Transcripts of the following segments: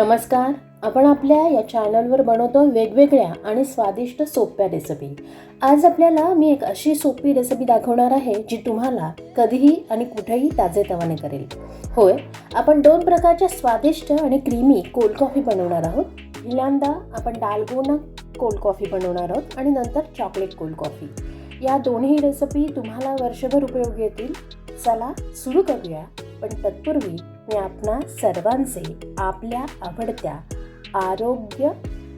नमस्कार आपण आपल्या या चॅनलवर बनवतो वेगवेगळ्या आणि स्वादिष्ट सोप्या रेसिपी आज आपल्याला मी एक अशी सोपी रेसिपी दाखवणार आहे जी तुम्हाला कधीही आणि कुठेही ताजेतवाने करेल. होय आपण दोन प्रकारच्या स्वादिष्ट आणि क्रीमी कोल्ड कॉफी बनवणार आहोत. पहिल्यांदा आपण डालगोना कोल्ड कॉफी बनवणार आहोत आणि नंतर चॉकलेट कोल्ड कॉफी या दोन्ही रेसिपी तुम्हाला वर्षभर उपयोगी येतील. चला सुरू करूया. पण तत्पूर्वी मी आपणा सर्वांचे आपल्या आवडत्या आरोग्य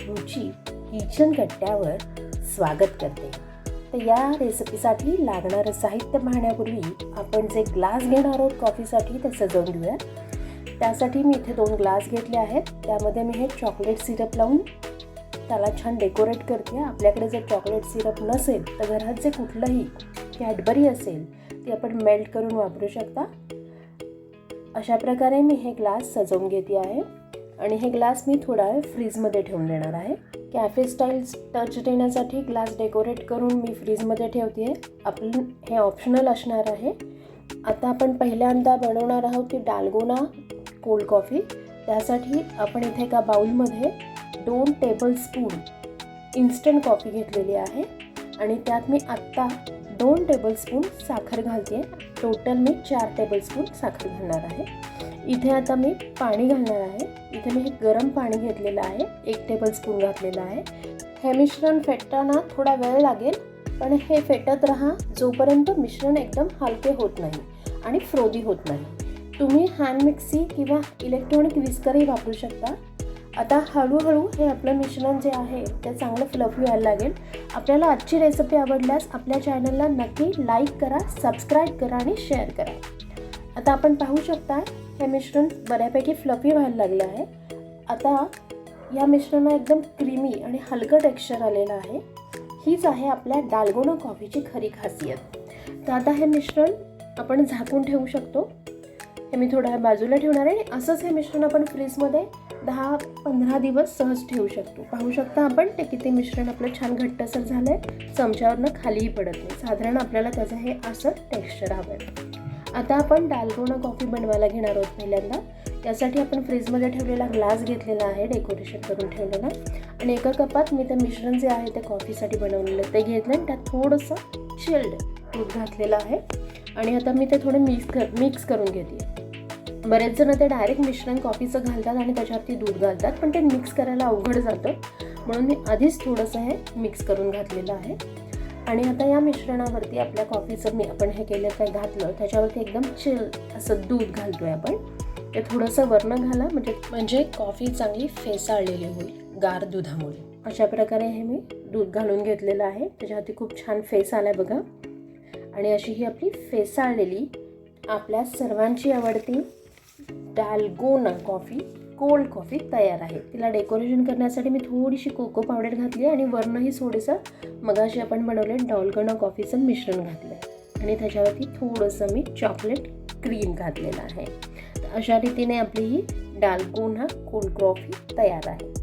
रुची किचन कट्ट्यावर स्वागत करते. तर या रेसिपीसाठी लागणारं साहित्य पाहण्यापूर्वी आपण जे ग्लास घेणार आहोत कॉफीसाठी ते सजवून घेऊया. त्यासाठी मी इथे दोन ग्लास घेतले आहेत. त्यामध्ये मी हे चॉकलेट सिरप लावून त्याला छान डेकोरेट करते. आपल्याकडे जर चॉकलेट सिरप नसेल तर घरात जे कुठलंही कॅडबरी असेल ती आपण मेल्ट करून वापरू शकता. अशा प्रकारे मी हे ग्लास सजवून घेते आहे. आणि हे ग्लास मी थोडा वेळ फ्रीजमध्ये ठेवून देणार आहे. कॅफे स्टाईल टच देण्यासाठी ग्लास डेकोरेट करून मी फ्रीजमध्ये ठेवते आहे. आपण हे ऑप्शनल असणार आहे. आता आपण पहिल्यांदा बनवणार आहोत ती डालगोना कोल्ड कॉफी त्यासाठी आपण इथे एका बाउलमध्ये दोन टेबलस्पून इन्स्टंट कॉफी घेतलेली आहे. आणि त्यात मी आत्ता दोन टेबलस्पून साखर घालते. टोटल मी चार टेबलस्पून साखर घालणार आहे. इथे आता मी पाणी घालणार आहे. इथे मी हे गरम पाणी घेतलेलं आहे. एक टेबलस्पून घातलेलं आहे. हे मिश्रण फेटताना थोडा वेळ लागेल पण हे फेटत राहा जोपर्यंत मिश्रण एकदम हलके होत नाही आणि फ्रोदी होत नाही. तुम्ही हँड मिक्सी किंवा इलेक्ट्रॉनिक विस्करही वापरू शकता. आता हळूहळू हे आपलं मिश्रण जे आहे ते चांगलं फ्लफी व्हायला लागेल. आपल्याला आजची रेसिपी आवडल्यास आपल्या चॅनलला नक्की लाईक करा सबस्क्राईब करा आणि शेअर करा. आता आपण पाहू शकता हे मिश्रण बऱ्यापैकी फ्लफी व्हायला लागलं आहे. आता या मिश्रणाला एकदम क्रीमी आणि हलकं टेक्स्चर आलेलं आहे. हीच आहे आपल्या डालगोना कॉफीची खरी खासियत. तर आता हे मिश्रण आपण झाकून ठेवू शकतो. हे मी थोड्या बाजूला ठेवणार आहे आणि असंच हे मिश्रण आपण फ्रीजमध्ये दहा पंधरा दिवस सहज ठेवू शकतो. पाहू शकता आपण ते किती मिश्रण आपलं छान घट्टसर झालं आहे चमच्यावरनं खालीही पडत नाही. साधारण आपल्याला त्याचं हे असं टेक्स्चर हवं आहे आता आपण डालगोना कॉफी बनवायला घेणार आहोत पहिल्यांदा. त्यासाठी आपण फ्रीजमध्ये ठेवलेला ग्लास घेतलेला आहे डेकोरेशन करून ठेवलेला. आणि एका कपात मी ते मिश्रण जे आहे ते कॉफीसाठी बनवलेलं ते घेतलं आणि त्यात थोडंसं चिल्ड दूध घातलेलं आहे. आणि आता मी ते थोडं मिक्स कर मिक्स करून घेते. बरेच जण ते डायरेक्ट मिश्रण कॉफीचं घालतात आणि त्याच्यावरती दूध घालतात पण ते मिक्स करायला अवघड जातं. म्हणून मी आधीच थोडंसं हे मिक्स करून घातलेलं आहे. आणि आता या मिश्रणावरती आपल्या कॉफीचं मी आपण हे केलं काय घातलं. त्याच्यावरती एकदम चिल असं दूध घालतो आहे आपण. ते थोडंसं वर्ण घाला म्हणजे म्हणजे कॉफी चांगली फेसाळलेली होईल गार दुधामुळे. अशा प्रकारे हे मी दूध घालून घेतलेलं आहे. त्याच्यावरती खूप छान फेस आला बघा. आणि अशी ही आपली फेसाळलेली आपल्या सर्वांची आवडती डालगोना कॉफी कोल्ड कॉफी तयार आहे. तिला डेकोरेशन करण्यासाठी मी थोडीशी कोको पावडर घातली आणि वरणही थोडंसं मगाशी आपण बनवले डॉलगोना कॉफीचं मिश्रण घातलं आणि त्याच्यावरती थोडंसं मी चॉकलेट क्रीम घातलेलं आहे. तर अशा रीतीने आपली ही डालगोना कोल्ड कॉफी तयार आहे.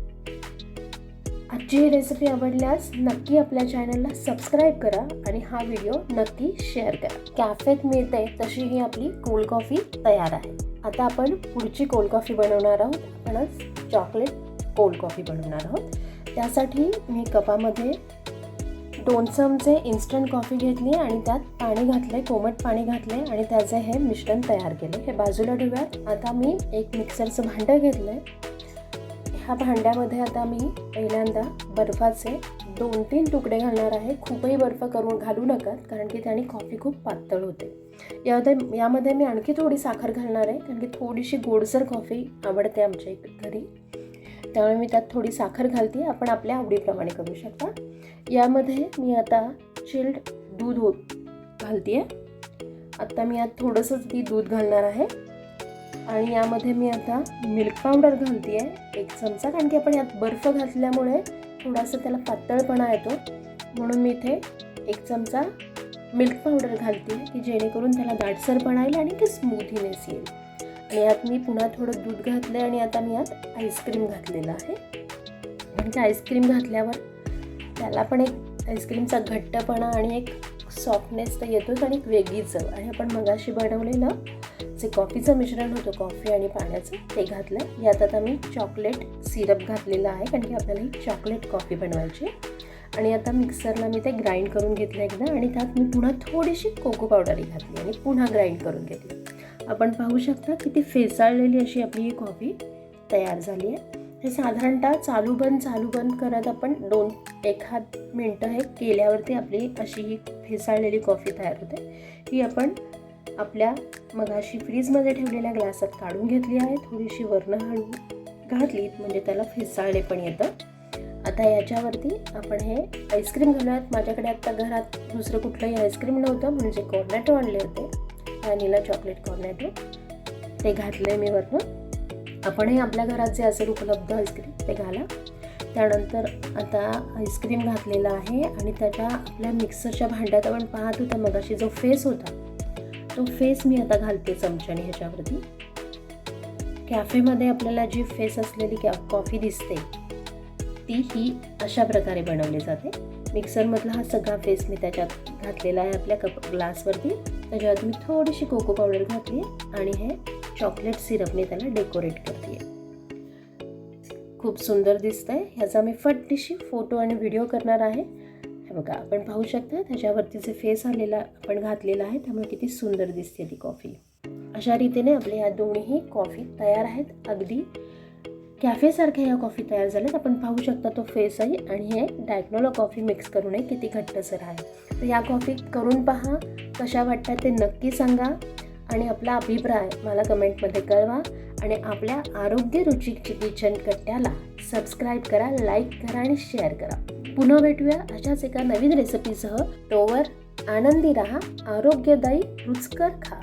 आजची ही रेसिपी आवडल्यास नक्की आपल्या चॅनलला सबस्क्राईब करा आणि हा व्हिडिओ नक्की शेअर करा. कॅफेत मिळते तशी ही आपली कोल्ड कॉफी तयार आहे. आता आपण पुढची कोल्ड कॉफी बनवणार आहोत. आपणच चॉकलेट कोल्ड कॉफी बनवणार आहोत. त्यासाठी मी कपामध्ये दोन चमचे इन्स्टंट कॉफी घेतली आणि त्यात पाणी घातले कोमट पाणी घातले आणि त्याचे हे मिश्रण तयार केले हे बाजूला ठेवूयात. आता मी एक मिक्सरचं भांडं घेतलं आहे ह्या भांड्यामध्ये आता मी पहिल्यांदा बर्फाचे दोन तीन तुकडे घालणार आहे. खूपही बर्फ करून घालू नका कारण की त्याने कॉफी खूप पातळ होते. यामध्ये यामध्ये मी आणखी थोडी साखर घालणार आहे कारण की थोडीशी गोडसर कॉफी आवडते आमच्या इकडे घरी. त्यामुळे मी त्यात थोडी साखर घालते. आपण आपल्या आवडीप्रमाणे करू शकता. यामध्ये मी आता चिल्ड दूध हो घालते आहे आत्ता मी यात थोडंसंच ती दूध घालणार आहे. आणि यामध्ये मी आता मिल्क पावडर घालते आहे एक चमचा कारण की आपण यात बर्फ घातल्यामुळे थोडासा त्याला पातळपणा येतो. म्हणून मी इथे एक चमचा मिल्क पावडर घालते की जेणेकरून त्याला दाटसरपणा येईल आणि ते स्मूथीनेस येईल. आणि यात मी पुन्हा थोडं दूध घातलं आहे आणि आता मी यात आईस्क्रीम घातलेलं आहे. म्हणजे आईस्क्रीम घातल्यावर त्याला पण एक आईस्क्रीमचा घट्टपणा आणि एक सॉफ्टनेस तर येतोच आणि एक वेगळी चव. आणि आपण मगाशी बनवलेलं जे कॉफीचं मिश्रण होतं कॉफी आणि पाण्याचं ते घातलं यात आता मी चॉकलेट सिरप घातलेला आहे कारण की आपल्याला ही चॉकलेट कॉफी बनवायची आणि आता मिक्सरला मी ते ग्राइंड करून घेतलं एकदा आणि त्यात मी पुन्हा थोडीशी कोको पावडरही घातली आणि पुन्हा ग्राइंड करून घेतली. आपण पाहू शकता किती फेसाळलेली अशी आपली ही कॉफी तयार झाली आहे. हे साधारणतः चालू बंद चालू बंद करत आपण दोन एखाद मिनटं हे केल्यावरती आपली अशी ही फेसाळलेली कॉफी तयार होते. ही आपण आपल्या मगाशी फ्रीजमध्ये ठेवलेल्या ग्लासात काढून घेतली आहे थोडीशी वर्ण हळू घातली म्हणजे त्याला फेसाळले पण येतं. आता याच्यावरती आपण हे आईस्क्रीम घालूयात माझ्याकडे आत्ता घरात दुसरं कुठलंही आईस्क्रीम नव्हतं म्हणजे कॉर्नॅटो आणले होते. व्हॅनिला चॉकलेट कॉर्नॅटो ते घातले मी वरनं. आपणही आपल्या घरात जे असेल उपलब्ध आईस्क्रीम ते घाला. त्यानंतर आता आईस्क्रीम घातलेला आहे आणि त्याच्या आपल्या मिक्सरच्या भांड्यात आपण पाहत होता मगाशी जो फेस होता तो फेस मी आता घालते चमच्याने ह्याच्यावरती. कॅफेमध्ये आपल्याला जी फेस असलेली कॅ कॉफी दिसते ती ही अशा प्रकारे बनवली जाते. मिक्सरमधला हा सगळा फेस मी त्याच्यात घातलेला आहे आपल्या कप ग्लासवरती. त्याच्यावरती मी थोडीशी कोको पावडर घातली आणि हे चॉकलेट सिरपने त्याला डेकोरेट करते. खूप सुंदर दिसतंय. ह्याचा मी फटदिशी फोटो आणि व्हिडिओ करणार आहे. हे बघा आपण पाहू शकता त्याच्यावरती जे फेस आलेला आपण घातलेला आहे त्यामुळे किती सुंदर दिसते ती कॉफी. अशा रीतीने आपल्या या दोन्हीही कॉफी तयार आहेत. अगदी कॅफेसारख्या या कॉफी तयार झाल्यात. आपण पाहू शकता तो फेस आहे आणि हे डायग्नोला कॉफी मिक्स करू नये किती घट्टसर आहे. तर या कॉफी करून पहा कशा वाटतात ते नक्की सांगा आणि आपला अभिप्राय मला कमेंटमध्ये कळवा आणि आपल्या आरोग्य रुचिक किचन कट्ट्याला सबस्क्राईब करा लाईक करा आणि शेअर करा. पुन्हा भेटूया अशाच एका नवीन रेसिपीसह तोवर आनंदी राहा आरोग्यदायी रुचकर खा.